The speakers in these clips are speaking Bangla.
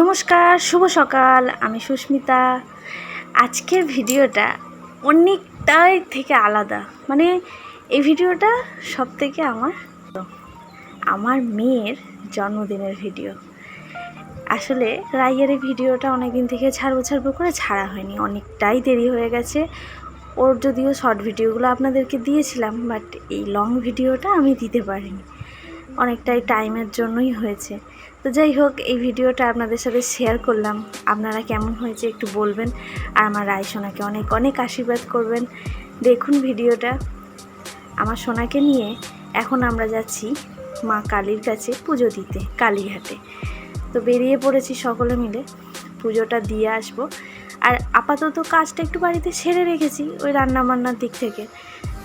নমস্কার, শুভ সকাল। আমি সুস্মিতা। আজকের ভিডিওটা অনেকটাই থেকে আলাদা। মানে এই ভিডিওটা সব থেকে আমার আমার মেয়ের জন্মদিনের ভিডিও। আসলে রাইয়ের এই ভিডিওটা অনেক দিন থেকে ছাড়বো ছাড়বো করে ছাড়া হয়নি। অনেকটাই দেরি হয়ে গেছে। ওর যদিও শর্ট ভিডিওগুলো আপনাদেরকে দিয়েছিলাম, বাট এই লং ভিডিওটা আমি দিতে পারিনি। অনেকটাই টাইমের জন্যই হয়েছে। তো যাই হোক, এই ভিডিওটা আপনাদের সাথে শেয়ার করলাম। আপনারা কেমন হয়েছে একটু বলবেন। আর আমার রায় সোনাকে অনেক অনেক আশীর্বাদ করবেন। দেখুন ভিডিওটা। আমার সোনাকে নিয়ে এখন আমরা যাচ্ছি মা কালীর কাছে পুজো দিতে, কালীঘাটে। তো বেরিয়ে পড়েছি সকলে মিলে। পুজোটা দিয়ে আসব। আর আপাতত কাজটা একটু বাড়িতে সেরে রেখেছি, ওই রান্না বান্নার দিক থেকে।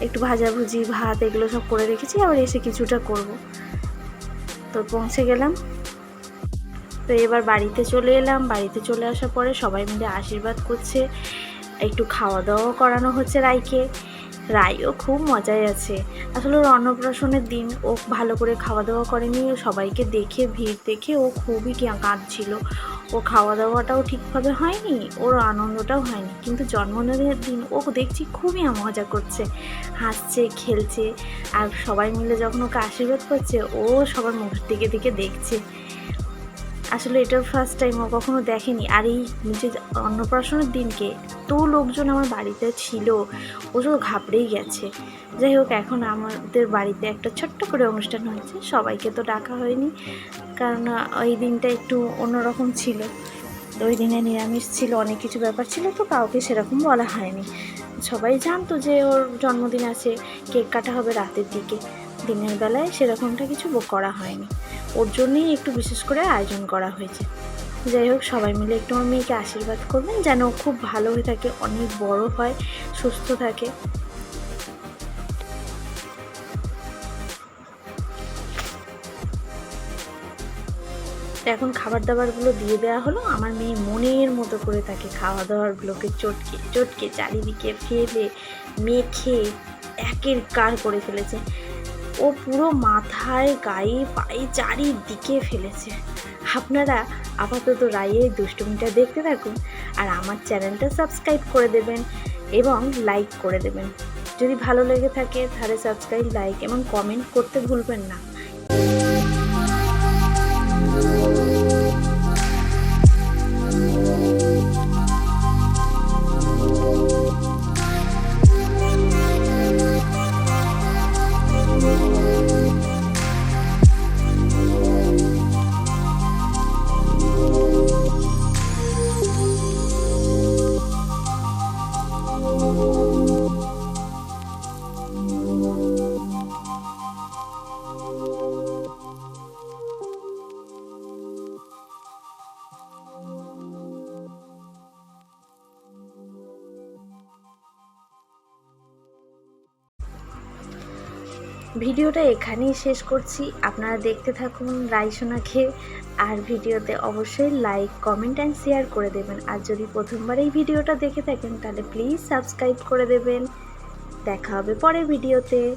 একটু ভাজাভুজি, ভাত এগুলো সব করে রেখেছি, আবার এসে কিছুটা করব। তো পৌঁছে গেলাম। তো এবার বাড়িতে চলে এলাম। বাড়িতে চলে আসার পরে সবাই মিলে আশীর্বাদ করছে। একটু খাওয়া দাওয়াও করানো হচ্ছে রাইকে। রাইও খুব মজায় আছে। আসলে ওর অন্নপ্রাশনের দিন ও ভালো করে খাওয়া দাওয়া করেনি সবাইকে দেখে, ভিড় দেখে ও খুবই কাঁদছিল। ও খাওয়া দাওয়াটাও ঠিকভাবে হয়নি, ওর আনন্দটাও হয়নি, কিন্তু জন্মদিনের দিন ও দেখছি খুবই মজা করছে। হাসছে, খেলছে, আর সবাই মিলে যখন ওকে আশীর্বাদ করছে, ও সবার মুখের দিকে দিকে দেখছে। আসলে এটার ফার্স্ট টাইম ও কখনো দেখেনি। আর এই যে অন্নপ্রাশনের দিনকে এত লোকজন আমার বাড়িতে ছিল, ও শুধু ঘাবড়েই গেছে। যাই হোক, এখন আমাদের বাড়িতে একটা ছোট্ট করে অনুষ্ঠান হয়েছে, সবাইকে তো ডাকা হয়নি। কারণ ওই দিনটা একটু অন্যরকম ছিল। তো ওই দিনে নিরামিষ ছিল, অনেক কিছু ব্যাপার ছিল, তো কাউকে সেরকম বলা হয়নি। সবাই জানতো যে ওর জন্মদিন আছে, কেক কাটা হবে রাতের দিকে। দিনের বেলায় সেরকমটা কিছু করা হয়নি। ওর জন্যই একটু বিশেষ করে আয়োজন করা হয়েছে। যাই হোক, সবাই মিলে একটু আমার মেয়েকে আশীর্বাদ করবেন যেন খুব ভালো হয়ে থাকে, অনেক বড় হয়, সুস্থ থাকে। এখন খাবার দাবারগুলো দিয়ে দেওয়া হলো। আমার মেয়ে মনের মতো করে তাকে খাওয়া দাওয়ারগুলোকে চটকে চটকে, চারিদিকে ফেলে, মেখে, একের কার করে ফেলেছে। ও পুরো মাথায়, গায়ে, পায়ে চারিদিকে ফেলেছে। আপনারা আপাতত রায়ের দুষ্টুমিটা দেখতে থাকুন আর আমার চ্যানেলটা সাবস্ক্রাইব করে দেবেন এবং লাইক করে দেবেন। যদি ভালো লেগে থাকে তাহলে সাবস্ক্রাইব, লাইক এবং কমেন্ট করতে ভুলবেন না। ভিডিওটা এখানেই শেষ করছি। আপনারা দেখতে থাকুন রাইসোনাকে। আর ভিডিওতে অবশ্যই লাইক কমেন্ট অ্যান্ড শেয়ার করে দেবেন। আর যদি প্রথমবার এই ভিডিওটা দেখে থাকেন, তাহলে প্লিজ সাবস্ক্রাইব করে দেবেন। দেখা হবে পরে ভিডিওতে।